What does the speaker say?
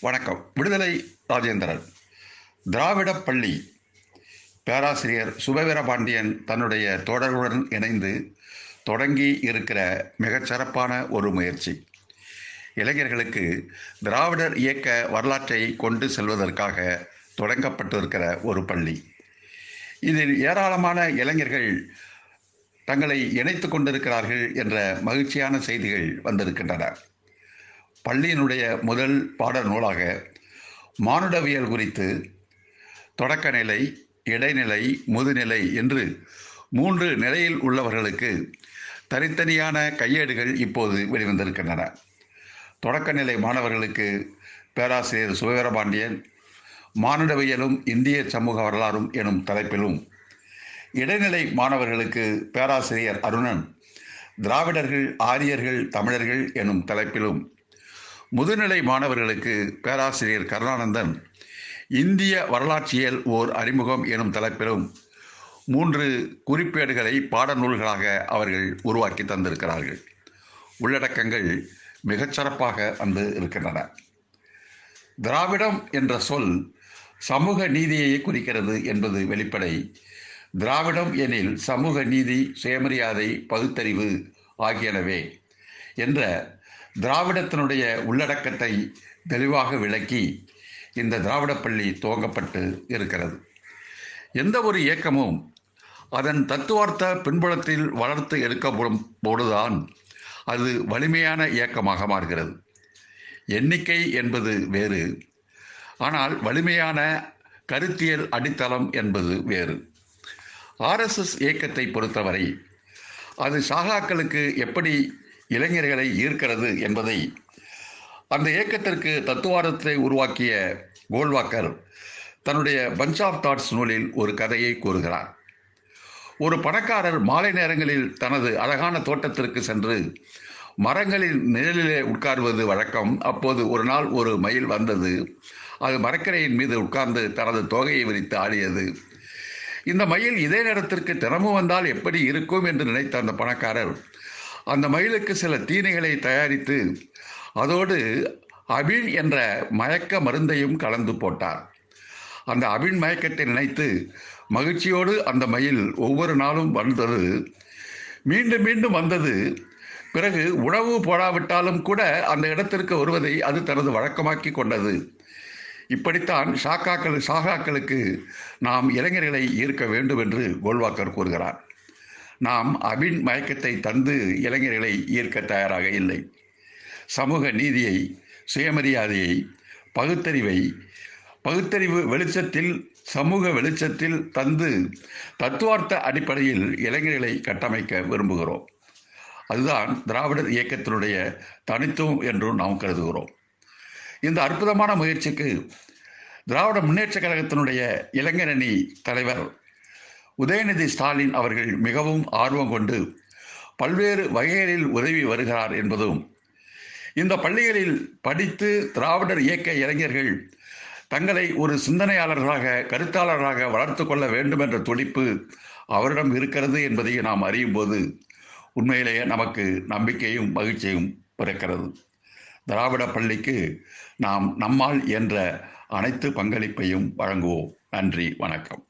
வணக்கம். விடுதலை ராஜேந்திரன். திராவிட பள்ளி. பேராசிரியர் சுபவீர பாண்டியன் தன்னுடைய தோழர்களுடன் இணைந்து தொடங்கி இருக்கிற மிகச்சிறப்பான ஒரு முயற்சி. இளைஞர்களுக்கு திராவிடர் இயக்க வரலாற்றை கொண்டு செல்வதற்காக தொடங்கப்பட்டிருக்கிற ஒரு பள்ளி. இதில் ஏராளமான இளைஞர்கள் தங்களை இணைத்து கொண்டிருக்கிறார்கள் என்ற மகிழ்ச்சியான செய்திகள் வந்திருக்கின்றன. பள்ளியினுடைய முதல் பாடல் நூலாக மானுடவியல் குறித்து தொடக்கநிலை இடைநிலை முதுநிலை என்று மூன்று நிலையில் உள்ளவர்களுக்கு தனித்தனியான கையேடுகள் இப்போது வெளிவந்திருக்கின்றன. தொடக்கநிலை மாணவர்களுக்கு பேராசிரியர் சுபவீரபாண்டியன் மானுடவியலும் இந்திய சமூக வரலாறும் எனும் தலைப்பிலும் இடைநிலை மாணவர்களுக்கு பேராசிரியர் அருணன் திராவிடர்கள் ஆரியர்கள் தமிழர்கள் எனும் தலைப்பிலும் முதுநிலை மாணவர்களுக்கு பேராசிரியர் கருணானந்தன் இந்திய வரலாற்றியல் ஓர் அறிமுகம் எனும் தலைப்பிலும் மூன்று குறிப்பேடுகளை பாடநூல்களாக அவர்கள் உருவாக்கி தந்திருக்கிறார்கள். உள்ளடக்கங்கள் மிகச்சிறப்பாக வந்து இருக்கின்றன. திராவிடம் என்ற சொல் சமூக நீதியையே குறிக்கிறது என்பது வெளிப்படை. திராவிடம் எனில் சமூக நீதி சுயமரியாதை பகுத்தறிவு ஆகியனவே என்ற திராவிடத்தினுடைய உள்ளடக்கத்தை தெளிவாக விளக்கி இந்த திராவிட பள்ளி துவங்கப்பட்டு இருக்கிறது. எந்த ஒரு இயக்கமும் அதன் தத்துவார்த்த பின்புலத்தில் வளர்த்து எடுக்கப்படும் போதுதான் அது வலிமையான இயக்கமாக மாறுகிறது. எண்ணிக்கை என்பது வேறு ஆனால் வலிமையான கருத்தியல் அடித்தளம் என்பது வேறு. ஆர்எஸ்எஸ் இயக்கத்தை பொறுத்தவரை அது சாகாக்களுக்கு எப்படி இளைஞர்களை ஈர்க்கிறது என்பதை அந்த இயக்கத்திற்கு தத்துவாரத்தை உருவாக்கிய கோல்வாக்கர் தன்னுடைய பஞ்ச் ஆஃப் தாட்ஸ் நூலில் ஒரு கதையை கூறுகிறார். ஒரு பணக்காரர் மாலை நேரங்களில் தனது அழகான தோட்டத்திற்கு சென்று மரங்களின் நிழலிலே உட்கார்வது வழக்கம். அப்போது ஒரு நாள் ஒரு மயில் வந்தது. அது மரக்கரையின் மீது உட்கார்ந்து தனது தொகையை விரித்து ஆடியது. இந்த மயில் இதே நேரத்திற்கு தினமும் வந்தால் எப்படி இருக்கும் என்று நினைத்த அந்த பணக்காரர் அந்த மயிலுக்கு சில தீனைகளை தயாரித்து அதோடு அபின் என்ற மயக்க மருந்தையும் கலந்து போட்டார். அந்த அபின் மயக்கத்தை நினைத்து மகிழ்ச்சியோடு அந்த மயில் ஒவ்வொரு நாளும் வந்தது. மீண்டும் மீண்டும் வந்தது. பிறகு உணவு போடாவிட்டாலும் கூட அந்த இடத்திற்கு வருவதை அது தனது வழக்கமாக்கி கொண்டது. இப்படித்தான் ஷாக்காக்கள் சாகாக்களுக்கு நாம் இளைஞர்களை ஈர்க்க வேண்டும் என்று கோல்வாக்கர் கூறுகிறார். நாம் அபின் மயக்கத்தை தந்து இளைஞர்களை ஈர்க்க தயாராக இல்லை. சமூக நீதியை சுயமரியாதையை பகுத்தறிவை பகுத்தறிவு வெளிச்சத்தில் சமூக வெளிச்சத்தில் தந்து தத்துவார்த்த அடிப்படையில் இளைஞர்களை கட்டமைக்க விரும்புகிறோம். அதுதான் திராவிடர் இயக்கத்தினுடைய தனித்துவம் என்றும் நாம் கருதுகிறோம். இந்த அற்புதமான முயற்சிக்கு திராவிட முன்னேற்ற கழகத்தினுடைய இளைஞரணி தலைவர் உதயநிதி ஸ்டாலின் அவர்கள் மிகவும் ஆர்வம் கொண்டு பல்வேறு வகைகளில் உதவி வருகிறார் என்பதும் இந்த பள்ளிகளில் படித்து திராவிடர் இயக்க இளைஞர்கள் தங்களை ஒரு சிந்தனையாளர்களாக கருத்தாளர்களாக வளர்த்து கொள்ள வேண்டும் என்ற துடிப்பு அவரிடம் இருக்கிறது என்பதை நாம் அறியும் போது உண்மையிலேயே நமக்கு நம்பிக்கையும் மகிழ்ச்சியும் பிறக்கிறது. திராவிட பள்ளிக்கு நாம் நம்மால் என்ற அனைத்து பங்களிப்பையும் வழங்குவோம். நன்றி வணக்கம்.